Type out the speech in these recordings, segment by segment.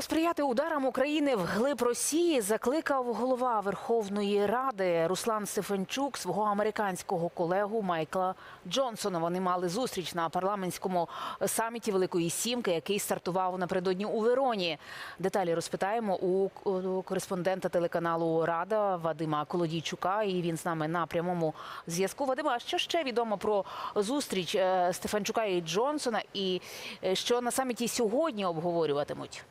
Посприяти ударам України в глиб Росії закликав голова Верховної Ради Руслан Стефанчук свого американського колегу Майкла Джонсона. Вони мали зустріч на парламентському саміті Великої Сімки, який стартував напередодні у Вероні. Деталі розпитаємо у у кореспондента телеканалу Рада Вадима Колодійчука. І він з нами на прямому зв'язку. Вадима, що ще відомо про зустріч е, Стефанчука і Джонсона, і е, що на саміті сьогодні обговорюватимуть?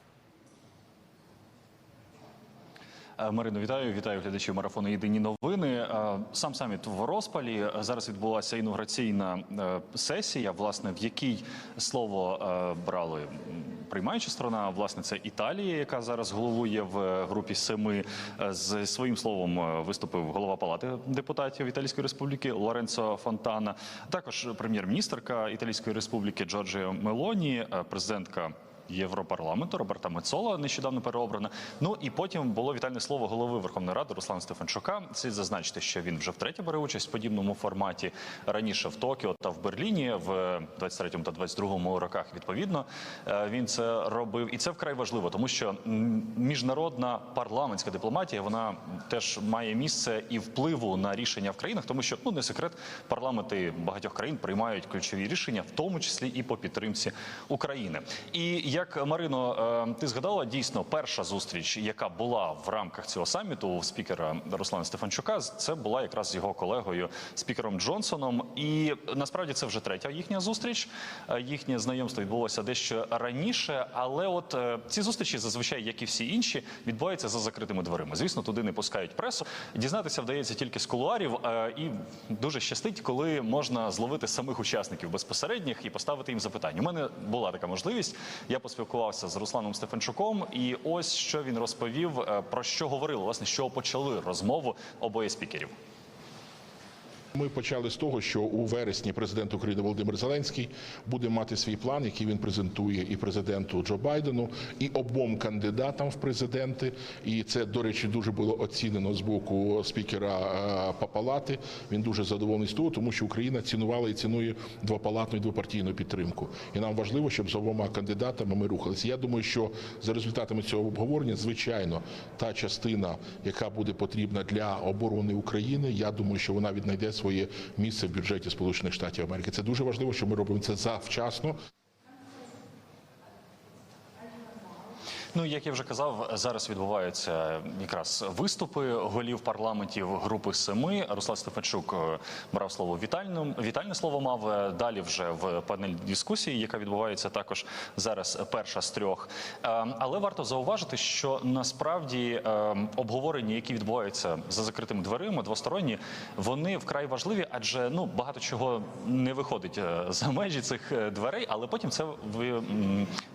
Марино, вітаю, вітаю глядачів марафону Єдині новини. Е, Сам саміт в розпалі. Зараз відбулася інаугураційна е, сесія, власне, в якій слово е, брали приймаюча сторона. Власне, це Італія, яка зараз головує в групі семи. Е, З своїм словом е, виступив голова палати депутатів Італійської республіки Лоренцо Фонтана. Також прем'єр-міністрка Італійської республіки Джорджія Мелоні, е, президентка. Європарламенту Роберта Мецола нещодавно переобрана. Ну і потім було вітальне слово голови Верховної Ради Руслана Стефанчука. Слід зазначити, що він вже втретє бере участь в подібному форматі раніше в Токіо та в Берліні в 23-му та 22-му роках. Відповідно, Е, він це робив, і це вкрай важливо, тому що міжнародна парламентська дипломатія вона теж має місце і впливу на рішення в країнах, тому що ну не секрет, парламенти багатьох країн приймають ключові рішення, в тому числі і по підтримці України. І як Марино, е, ти згадала дійсно перша зустріч, яка була в рамках цього саміту у спікера Руслана Стефанчука, це була якраз з його колегою спікером Джонсоном. І насправді це вже третя їхня зустріч. Е, Їхнє знайомство відбулося дещо раніше, але от е, ці зустрічі зазвичай, як і всі інші, відбуваються за закритими дверима. Звісно, туди не пускають пресу. Дізнатися вдається тільки з кулуарів, і дуже щастить, коли можна зловити самих учасників безпосередніх і поставити їм запитання. У мене була така можливість. Я поспілкувався з Русланом Стефанчуком, і ось що він розповів, е, про що говорили, власне, що почали розмову обоє спікерів. Ми почали з того, що у вересні президент України Володимир Зеленський буде мати свій план, який він презентує і президенту Джо Байдену, і обом кандидатам в президенти. І це, до речі, дуже було оцінено з боку спікера е, Папалати. Він дуже задоволений з того, тому що Україна цінувала і цінує двопалатну і двопартійну підтримку. І нам важливо, щоб з обома кандидатами ми рухалися. Я думаю, що за результатами цього обговорення, звичайно, та частина, яка буде потрібна для оборони України, я думаю, що вона віднайде своє місце в бюджеті Сполучених Штатів Америки. Це дуже важливо, що ми робимо це завчасно. Ну, як я вже казав, зараз відбуваються якраз виступи голів парламентів групи семи. Руслан Стефанчук е, брав слово вітальним. Вітальне слово мав е, далі вже в панель дискусії, яка відбувається також зараз. Перша з трьох. Е, Але варто зауважити, що насправді обговорення, які відбуваються за закритими дверима, двосторонні, вони вкрай важливі, адже ну багато чого не виходить за межі цих дверей, але потім це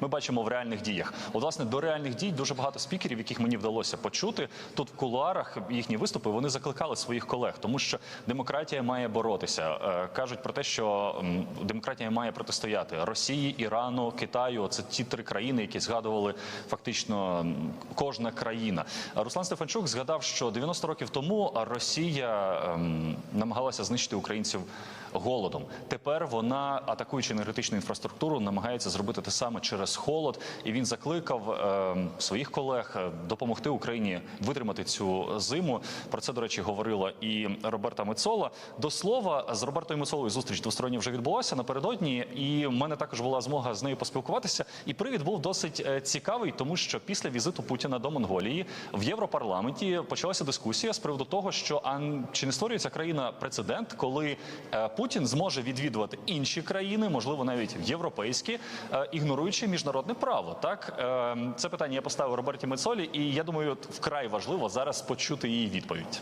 ми бачимо в реальних діях. От, власне, до реальних дій дуже багато спікерів, яких мені вдалося почути тут в кулуарах. Їхні виступи вони закликали своїх колег, тому що демократія має боротися. Е, Кажуть про те, що демократія має протистояти Росії, Ірану, Китаю. Це ті три країни, які згадували фактично кожна країна. Руслан Стефанчук згадав, що 90 років тому Росія ем, намагалася знищити українців голодом. Тепер вона, атакуючи енергетичну інфраструктуру, намагається зробити те саме через холод. І він закликав е, своїх колег е, допомогти Україні витримати цю зиму. Про це, до речі, говорила і Роберта Мецола. До слова, з Робертою Мецолою зустріч двостороння вже відбулася напередодні, і в мене також була змога з нею поспілкуватися. І привід був досить е, цікавий, тому що після візиту Путіна до Монголії в Європарламенті почалася дискусія з приводу того, що а чи не створюється країна прецедент, коли е, Путін зможе відвідувати інші країни, можливо, навіть європейські, ігноруючи міжнародне право. Так Е, це питання я поставив Роберті Мецолі, і я думаю, от вкрай важливо зараз почути її відповідь.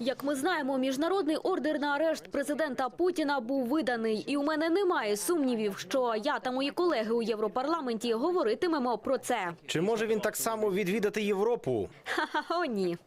Як ми знаємо, міжнародний ордер на арешт президента Путіна був виданий, і у мене немає сумнівів, що я та мої колеги у Європарламенті говоритимемо про це. Чи може він так само відвідати Європу? Ха-ха, о ні.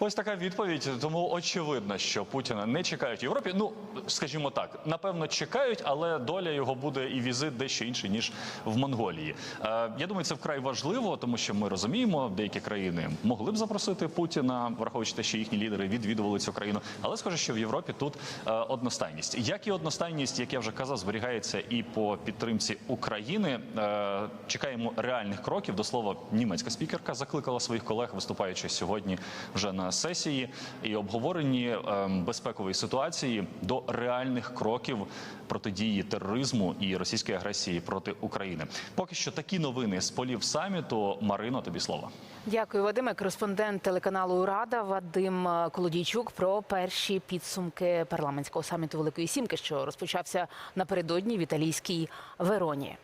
Ось така відповідь. Тому очевидно, що Путіна не чекають в Європі. Ну скажімо так, напевно, чекають, але доля його буде і візит дещо інший ніж в Монголії. Е, я думаю, це вкрай важливо, тому що ми розуміємо, деякі країни могли б запросити Путіна, враховуючи те, що їхні лідери відвідували цю країну. Але схоже, що в Європі тут е, одностайність. Як і одностайність, як я вже казав, зберігається і по підтримці України. Е, чекаємо реальних кроків. До слова, німецька спікерка закликала своїх колег, виступаючи сьогодні вже на сесії і обговоренні е, безпекової ситуації до реальних кроків протидії тероризму і російської агресії проти України. Поки що такі новини з полів саміту. Марино, тобі слово. Дякую, Вадиме. Кореспондент телеканалу Рада Вадим е, Колодійчук про перші підсумки парламентського саміту Великої Сімки, що розпочався напередодні в італійській Вероні.